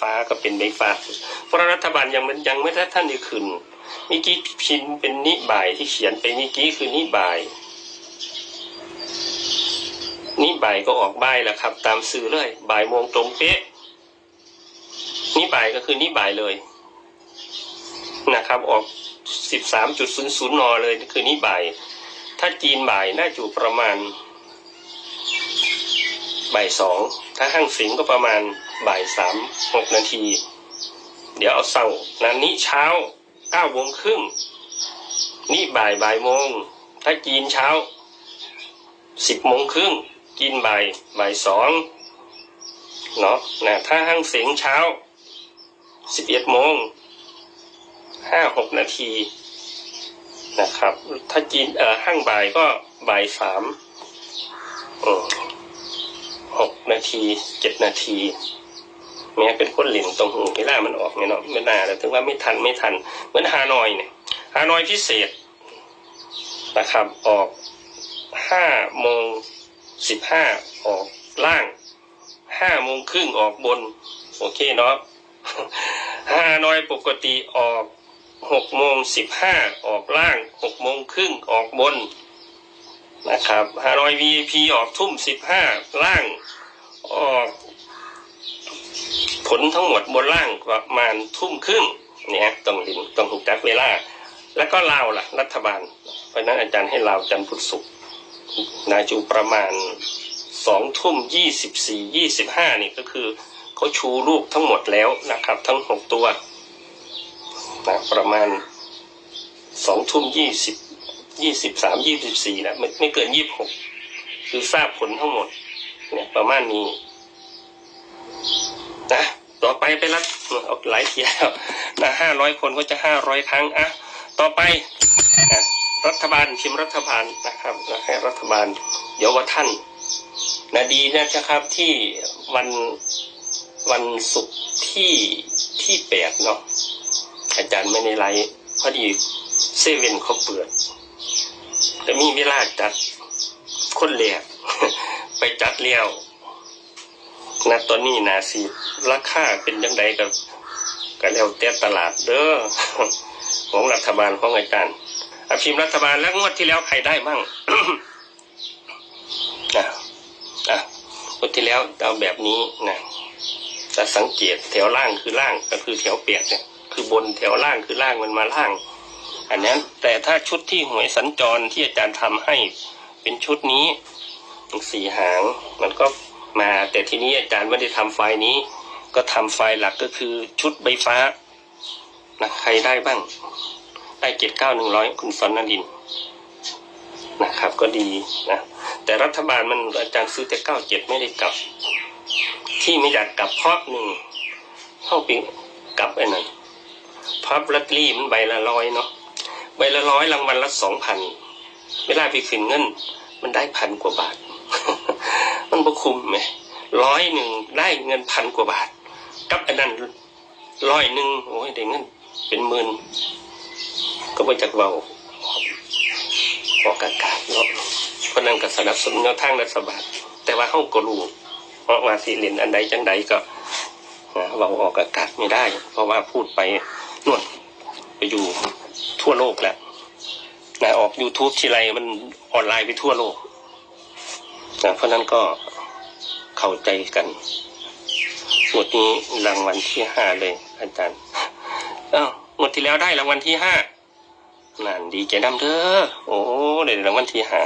ฟ้าก็เป็นใบฟ้า เพราะรัฐบาลยังมันยังไม่ได้ท่านได้ขึ้นเมื่อกี้พิมพ์เป็นนิบายที่เขียนไปเมื่อกี้คือนิบาย นิบายก็ออกบ่ายแล้วครับ ตามสื่อเลย บ่ายโมงตรงเป๊ะนิบายก็คือนิบายเลยนะครับ ออกสิบสามจุดศูนย์ศูนย์นเลยคือนิบาย ถ้าจีนบ่ายน่าจูประมาณบ่ายสองถ้าห้างสิงก็ประมาณ บ่ายสามหกนาที เดี๋ยวเอาเสาร์นั้นนี้เช้าเก้าโมงครึ่งนี่บ่ายบ่ายโมง ถ้าจีนเช้าสิบโมงครึ่งกินบ่ายบ่ายสองเนาะนะถ้าห้างเสียงเช้าสิบเอ็ดโมงห้าหกนาทีนะครับ ถ้าจีนเอ่อห้างบ่ายก็บ่ายสามหกนาทีเจ็ดนาที แม้เป็นคนหลินตรงหูเวลามันออกเนี่ยเนาะไม่น่าแต่ถึงว่าไม่ทันไม่ทันเหมือนฮานอยเนี่ยฮานอยพิเศษนะครับออกห้าโมงสิบห้าออกล่างห้าโมงครึ่งออกบน โอเคเนาะฮานอยปกติออกหกโมงสิบห้าออกล่างหกโมงครึ่งออกบนนะครับฮานอย VIP ออกทุ่มสิบห้าล่างออก ผลทั้งหมดบนล่างประมาณทุ่มครึ่งเนี่ยต้องลินต้องถูกจักเวลา แล้วก็ลาวล่ะ รัฐบาล เพราะนั้นอาจารย์ให้ลาวจันพุทธศุกร์นาจูประมาณสองทุ่มยี่สิบสี่ยี่สิบห้านี่ก็คือเขาชูรูปทั้งหมดแล้วนะครับ ทั้งหกตัวนะประมาณสองทุ่มยี่สิบยี่สิบสามยี่สิบสี่นะไม่ไม่เกินยี่สิบหกคือทราบผลทั้งหมด เนี่ยประมาณนี้ ไปไปรัดเอาหลายเทียวนะห้าร้อยคนก็จะห้าร้อยครั้งอะต่อไปรัฐบาลพิมพ์รัฐบาลนะครับให้รัฐบาลเยวว่าท่านนะดีนะครับที่วันวันศุกร์ที่ที่แปดเนาะอาจารย์ไม่ในไลฟ์พอดีเซเว่นเขาเปิดแต่มีเวลาจัดคนแหลกไปจัดเลี้ยวนะตอนนี้นาสี ราคาเป็นยังไงกับก็แล้วแต่ตลาดเด้อของรัฐบาลของอาจารย์อาพิมพ์รัฐบาลแล้วงวดที่แล้วใครได้บ้างอะอะงวดที่แล้วเอาแบบนี้นะจะสังเกตแถวล่างคือล่างก็คือแถวเปียกเนี่ย คือบนแถวล่างคือล่างมันมาล่าง อันนั้นแต่ถ้าชุดที่หวยสัญจรที่อาจารย์ทำให้เป็นชุดนี้สี่หางมันก็มาแต่ทีนี้อาจารย์ไม่ได้ทำไฟล์นี้ ก็ทำไฟล์หลักก็คือชุดใบฟ้านะใครได้บ้าง ได้เจ็ดเก้าหนึ่งร้อยคุณสอนนดินนะครับ ก็ดีนะแต่รัฐบาลมันอาจารย์ซื้อแต่เก้าเจ็ดไม่ได้กลับ ที่ไม่อยากกลับเพราะหนึ่งเข้าไปิงกลับไอ้นั่นพับลัตลี่มันใบละร้อยเนาะใบละร้อยรางวัลละสองพันเวลาไปขึ้นเงิน มันได้พันกว่าบาท มันบ่คุ้มไหมร้อยหนึ่งได้เงินพันกว่าบาท กับอันนั้นร้อยหนึ่งโอ้ยได้เงินเป็นหมื่นก็ไปจากเบาออกอากาศเนาะเพราะนั้นก็สนับสนุนแนวทางรัฐบาลแต่ว่าเขาก็รู้เพราะว่าสิเรียนอันใดจังใดก็เราออกอากาศไม่ได้ เพราะว่าพูดไปนวดไปอยู่ทั่วโลกแล้วนะออก YouTube ทีไรมันออนไลน์ไปทั่วโลกนะเพราะนั้นก็เข้าใจกัน หมดนี้รางวัลที่ห้าเลยอาจารย์อ้าวหมดที่แล้วได้รางวัลที่ห้านั่นดีใจนำเด้อโอ้ได้รางวัลที่ห้า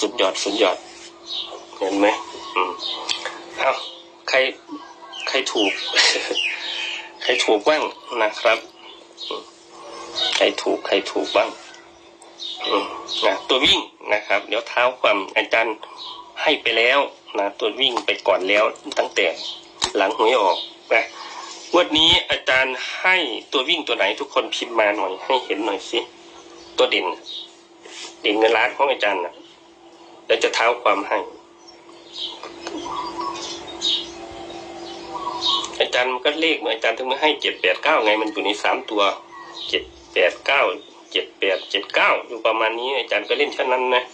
สุดยอดสุดยอด เห็นไหมอืมเอาใครใครถูก ใครถูกบ้างนะครับอืมใครถูกใครถูกบ้างอืมนะตัววิ่งนะครับ เดี๋ยวเท้าความอาจารย์ให้ไปแล้วนะตัววิ่งไปก่อนแล้วตั้งแต่ หลังหวยออกนะวันนี้อาจารย์ให้ตัววิ่งตัวไหนทุกคนพิมพ์มาหน่อย ให้เห็นหน่อยสิ ตัวเด่นเด่นเงินล้านของอาจารย์นะแล้วจะเท้าความให้ อาจารย์มันก็เลขเหมือนอาจารย์ถึงไม่ให้เจ็ดแปดเก้าไงมันอยู่ในสามตัวเจ็ดแปดเก้าเจ็ดแปดเจ็ดเก้าอยู่ประมาณนี้ อาจารย์ก็เล่นเช่นนั้นนะ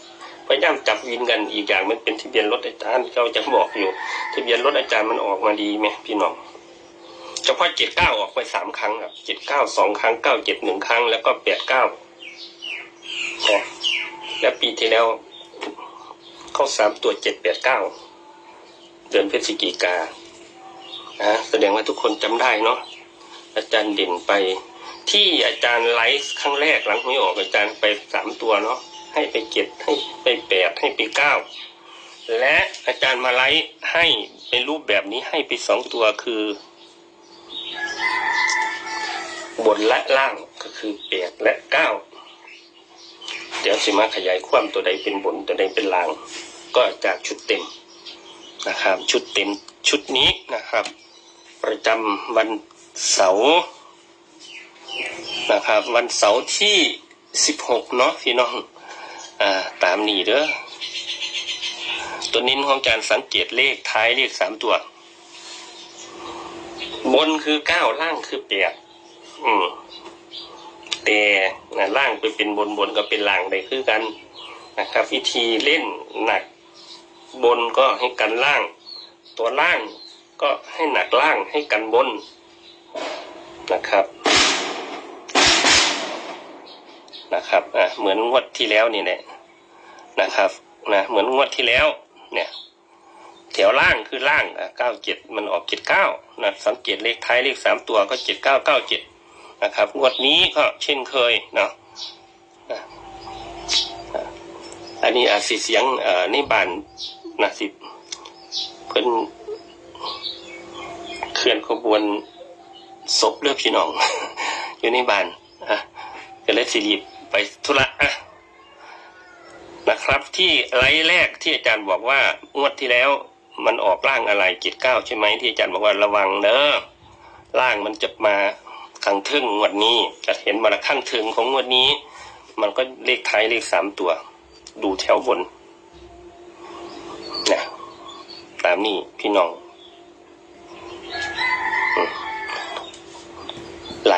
พยายามจับวินกันอีกอย่างมันเป็นทะเบียนรถอาจารย์เขาจะบอกอยู่ทะเบียนรถอาจารย์มันออกมาดีไหมพี่น้องเฉพาะเจ็ดเก้าออกไปสามครั้งครับเจ็ดเก้าสองครั้งเก้าเจ็ดหนึ่งครั้งแล้วก็แปดเก้าแล้วปีที่แล้วเข้าสามตัวเจ็ดแปดเก้าเดือนพฤศจิกานะแสดงว่าทุกคนจำได้เนาะอาจารย์เด่นไปที่อาจารย์ไลฟ์ครั้งแรกหลังไม่ออกอาจารย์ไปสามตัวเนาะ ให้ไปเจ็ดให้ไปแปดให้ไปเก้าและอาจารย์มาไลฟ์ให้เป็นรูปแบบนี้ให้ไปสองตัวคือบนและล่างก็คือแปดและเก้าเดี๋ยวสิมาขยายความตัวใดเป็นบนตัวใดเป็นล่าง ก็จากชุดเต็มนะครับ ชุดเต็มชุดนี้นะครับ ประจำวันเสาร์นะครับ วันเสาร์ที่สิบหกเนาะพี่น้อง อ่าตามนี้เด้อตัวนิ้นของอาจารสังเกตเลขท้ายเลขสามตัว บนคือเก้าล่างคือแปดอืมแต่นะล่างไปเป็นบนบนก็เป็นล่างได้คือกันนะครับ วิธีเล่นหนักบนก็ให้กันล่าง ตัวล่างก็ให้หนักล่างให้กันบนนะครับนะครับอะเหมือนงวดที่แล้วนี่แหละ นะครับนะเหมือนงวดที่แล้ว เนี่ย แถวล่างคือล่างอะเก้าเจ็ดมันออกเจ็ดเก้านะสังเกตเลขท้ายเลขสามตัวก็เจ็ดเก้าเก้าเจ็ดนะครับ งวดนี้ก็เช่นเคยเนาะนะอันนี้อาจสิเสียงเอ่อในบ้านนะสิเพิ่นเคลื่อนขบวนศพเลือพี่น้อง อยู่ในบ้านอะก็เลยสิรีบไปธุระอะ นะครับ ที่ไลฟ์แรกที่อาจารย์บอกว่างวดที่แล้วมันออกร่างอะไรจิตเก้าใช่ไหมที่อาจารย์บอกว่าระวังเนอะร่างมันจะมาข้งทึ่งงวดนี้จะเห็นมาละข้างถึงของงวดนี้ มันก็เลขท้ายเลขสามตัว ดูแถวบนนะตามนี้พี่น้องอืมไหล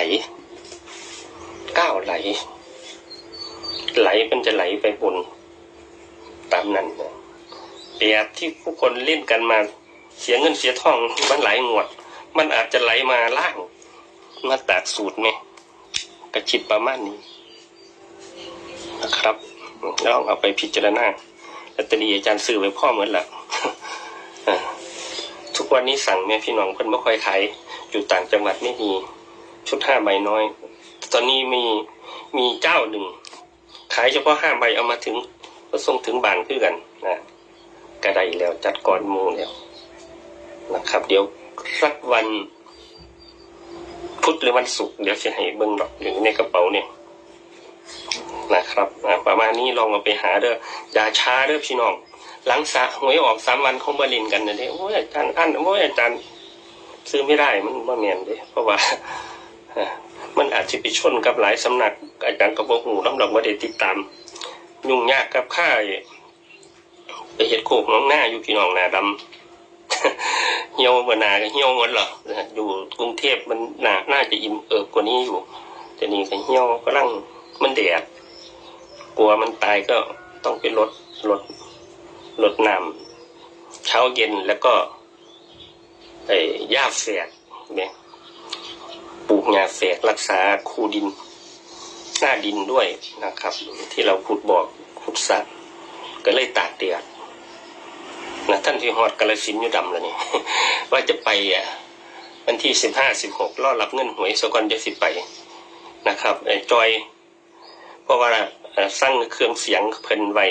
ก้าวไหล ไหลมันจะไหลไปบน ตามนั้นนะแบบที่ผู้คนเล่นกันมาเสียเงินเสียทองมันไหลงวด มันอาจจะไหลมาล่างมาตากสูตรไหมกระชิบประมาณนี้นะครับลองเอาไปพิจารณาลอตเตอรี่อาจารย์ซื้อไว้พ่อเหมือนละอะทุกวันนี้สั่งแม่พี่น้องเพิ่นไม่ค่อยขายอยู่ต่างจังหวัดไม่มีชุดห้าใบน้อย ตอนนี้มีมีเจ้าหนึ่งขายเฉพาะห้าใบเอามาถึงก็ส่งถึงบ้านคือกันนะ กระไดแล้ว จัดก่อนมูแล้วนะครับ เดี๋ยวสักวันพุธหรือวันศุกร์เดี๋ยวจะให้เบิ้งดอกอยู่ในกระเป๋าเนี่ยนะครับประมาณนี้ลองเอาไปหาเด้ออย่าช้าเด้อพี่น้อง หลังสะหวยออกสามวันเขาบรินกันนะเด้โอ้ยอาจารย์อันโอ้ยอาจารย์ซื้อไม่ได้มันบ่แม่นเด้เพราะว่ามันอาจจะไปชนกับหลายสำนักอาจารย์กระบอกหูน้ำดอกว่าได้ติดตาม ยุ่งยากกับค่าย ไปเห็ดโขกน้องหน้าอยู่พี่น้องหนาดำเหี่ยวเมื่อหนาก็เหี่ยวหมดเหรออยู่กรุงเทพมันหนาน่าจะอิ่มเอิบกว่านี้อยู่ แต่นี่ก็เหี่ยวก็ร่างมันแดดกลัวมันตายก็ต้องไปลดลดลดน้ำเช้าเย็นแล้วก็ไอ้หญ้าแฝกเนี่ยปลูกหญ้าแฝกรักษาคูดินหน้าดินด้วยนะครับ ที่เราขุดบ่อขุดสระก็เลยตากเตียด นะท่านที่ฮอดกาลสินอยู่ดำแล้วนี่ ว่าจะไปอะวันที่สิบห้าสิบหกรอรับเงินหวยสกอนจะสิไปนะครับไอ้จอย เพราะว่าสร้างเครื่องเสียงเพิ่นไว้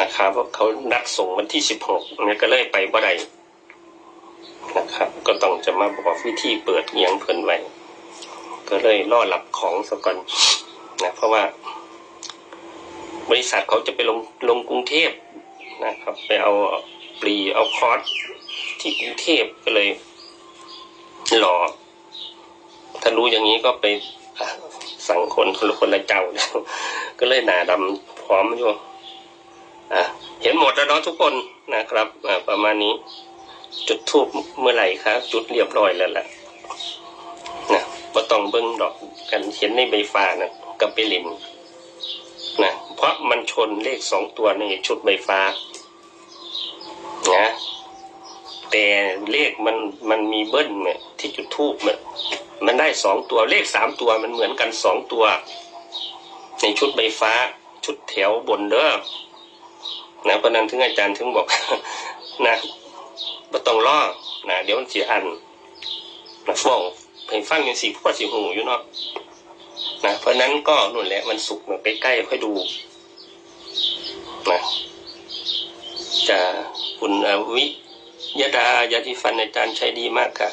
นะครับเพราะเขานัดส่งวันที่สิบหกเนี่ยก็เลยไปบ่ได้นะครับ ก็ต้องจะมาบอกวิธีเปิดเอียงเพิ่นไว้ก็เลยล่อหลับของสกอนนะเพราะว่า บริษัทเขาจะไปลงลงกรุงเทพ นะครับ ไปเอาปลีเอาคอร์สที่กรุงเทพก็เลยหลอถ้ารู้อย่างนี้ก็ไปสั่งคนคนละคนละเจ้า ก็เลยหนาดำพร้อมอยู่เห็นหมดแล้วเนาะทุกคนนะครับประมาณนี้ จุดทูบเมื่อไหร่ครับ จุดเรียบร้อยแล้วแหละนะบ่ต้องเบิ่งดอกกันเห็นในใบฟ้านะกับไปเลินนะเพราะมั นชนเลขสองตัวในชุดใบฟ้านะแต่เลขมันมันมีเบิ้ลเนี่ยที่จุดทูบมันมันได้สองตัวเลขสามตัวมันเหมือนกันสองตัว ในชุดใบฟ้า ชุดแถวบนเด้อนะเพราะนั้นถึงอาจารย์ถึงบอกนะบ่ต้องล่อนะเดี๋ยวมันเสียอันนะฟ้องให้ฟังยังสี่พวกสิหูอยู่เนาะนะเพราะนั้นก็นู่นแหละมันสุกมันไปใกล้ค่อยดู นะจะคุณวิยดายาที่ฟันอาจารย์ใช้ดีมากค่ะ